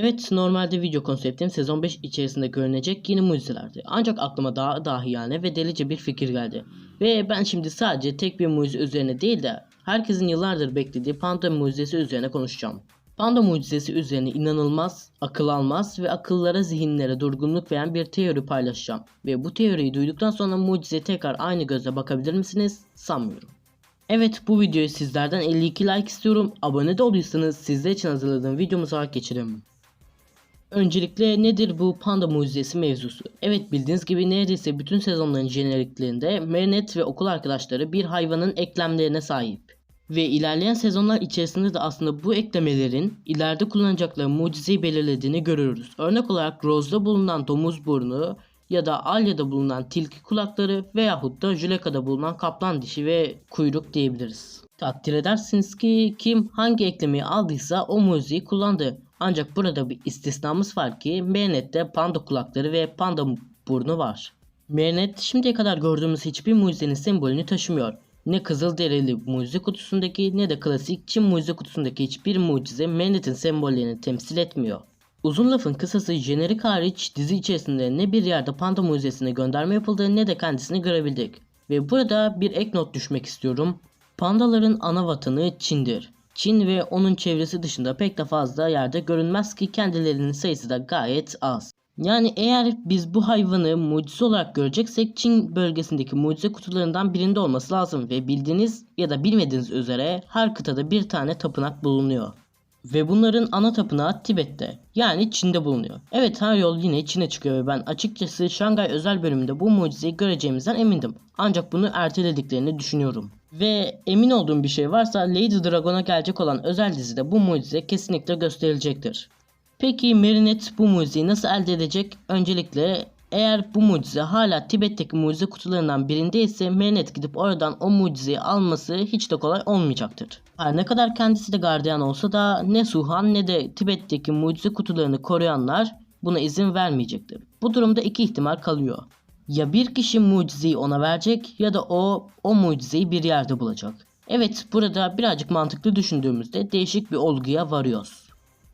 Evet normalde video konseptim sezon 5 içerisinde görünecek yeni mucizelerdi. Ancak aklıma daha dahiyane ve delice bir fikir geldi. Ve ben şimdi sadece tek bir mucize üzerine değil de herkesin yıllardır beklediği panda mucizesi üzerine konuşacağım. Panda mucizesi üzerine inanılmaz, akıl almaz ve akıllara zihinlere durgunluk veren bir teori paylaşacağım. Ve bu teoriyi duyduktan sonra mucizeye tekrar aynı gözle bakabilir misiniz? Sanmıyorum. Evet bu videoyu sizlerden 52 like istiyorum. Abone de olduysanız sizler için hazırladığım videomuza geçelim. Öncelikle nedir bu panda mucizesi mevzusu? Evet bildiğiniz gibi neredeyse bütün sezonların jeneriklerinde Marinette ve okul arkadaşları bir hayvanın eklemlerine sahip. Ve ilerleyen sezonlar içerisinde de aslında bu eklemelerin ileride kullanacakları mucizeyi belirlediğini görüyoruz. Örnek olarak Rose'da bulunan domuz burnu ya da Alya'da bulunan tilki kulakları veyahut da Juleka'da bulunan kaplan dişi ve kuyruk diyebiliriz. Takdir edersiniz ki kim hangi eklemeyi aldıysa o mucizeyi kullandı. Ancak burada bir istisnamız var ki Marinette'de panda kulakları ve panda burnu var. Marinette şimdiye kadar gördüğümüz hiçbir mucizenin sembolünü taşımıyor. Ne Kızılderili mucize kutusundaki ne de klasik Çin mucize kutusundaki hiçbir mucize Marinette'in sembollerini temsil etmiyor. Uzun lafın kısası jenerik hariç dizi içerisinde ne bir yerde panda mucizesine gönderme yapıldı ne de kendisini görebildik. Ve burada bir ek not düşmek istiyorum. Pandaların ana vatanı Çin'dir. Çin ve onun çevresi dışında pek de fazla yerde görünmez ki kendilerinin sayısı da gayet az. Yani eğer biz bu hayvanı mucize olarak göreceksek Çin bölgesindeki mucize kutularından birinde olması lazım ve bildiğiniz ya da bilmediğiniz üzere her kıtada bir tane tapınak bulunuyor. Ve bunların ana tapınağı Tibet'te yani Çin'de bulunuyor. Evet her yol yine Çin'e çıkıyor ve ben açıkçası Şangay özel bölümünde bu mucizeyi göreceğimizden emindim. Ancak bunu ertelediklerini düşünüyorum. Ve emin olduğum bir şey varsa Lady Dragon'a gelecek olan özel dizide bu mucize kesinlikle gösterilecektir. Peki Marinette bu mucizeyi nasıl elde edecek? Öncelikle eğer bu mucize hala Tibet'teki mucize kutularından birindeyse Marinette gidip oradan o mucizeyi alması hiç de kolay olmayacaktır. Her ne kadar kendisi de gardiyan olsa da ne Suhan ne de Tibet'teki mucize kutularını koruyanlar buna izin vermeyecektir. Bu durumda iki ihtimal kalıyor. Ya bir kişi mucizeyi ona verecek ya da o o mucizeyi bir yerde bulacak. Evet burada birazcık mantıklı düşündüğümüzde değişik bir olguya varıyoruz.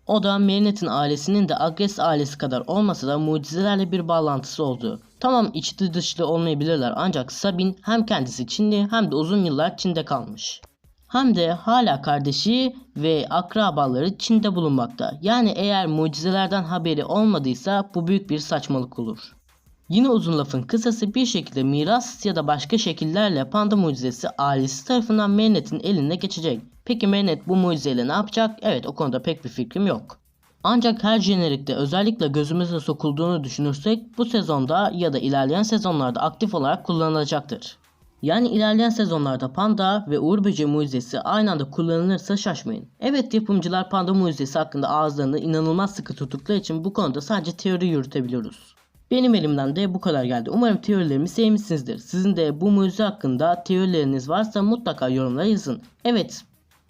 O da Marinette'in ailesinin de Agres ailesi kadar olmasa da mucizelerle bir bağlantısı oldu. Tamam içli dışlı olmayabilirler ancak Sabin hem kendisi Çinli hem de uzun yıllar Çin'de kalmış. Hem de hala kardeşi ve akrabaları Çin'de bulunmakta. Yani eğer mucizelerden haberi olmadıysa bu büyük bir saçmalık olur. Yine uzun lafın kısası bir şekilde miras ya da başka şekillerle panda mucizesi ailesi tarafından Marinette'in eline geçecek. Peki Marinette bu mucizeyle ne yapacak? Evet o konuda pek bir fikrim yok. Ancak her jenerikte özellikle gözümüze sokulduğunu düşünürsek bu sezonda ya da ilerleyen sezonlarda aktif olarak kullanılacaktır. Yani ilerleyen sezonlarda panda ve uğur böceği mucizesi aynı anda kullanılırsa şaşmayın. Evet yapımcılar panda mucizesi hakkında ağızlarını inanılmaz sıkı tuttukları için bu konuda sadece teori yürütebiliyoruz. Benim elimden de bu kadar geldi. Umarım teorilerimi sevmişsinizdir. Sizin de bu mucize hakkında teorileriniz varsa mutlaka yorumlara yazın. Evet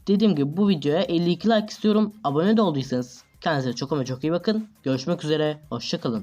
dediğim gibi bu videoya 52 like istiyorum. Abone de olduysanız kendinize çok ama çok iyi bakın. Görüşmek üzere. Hoşçakalın.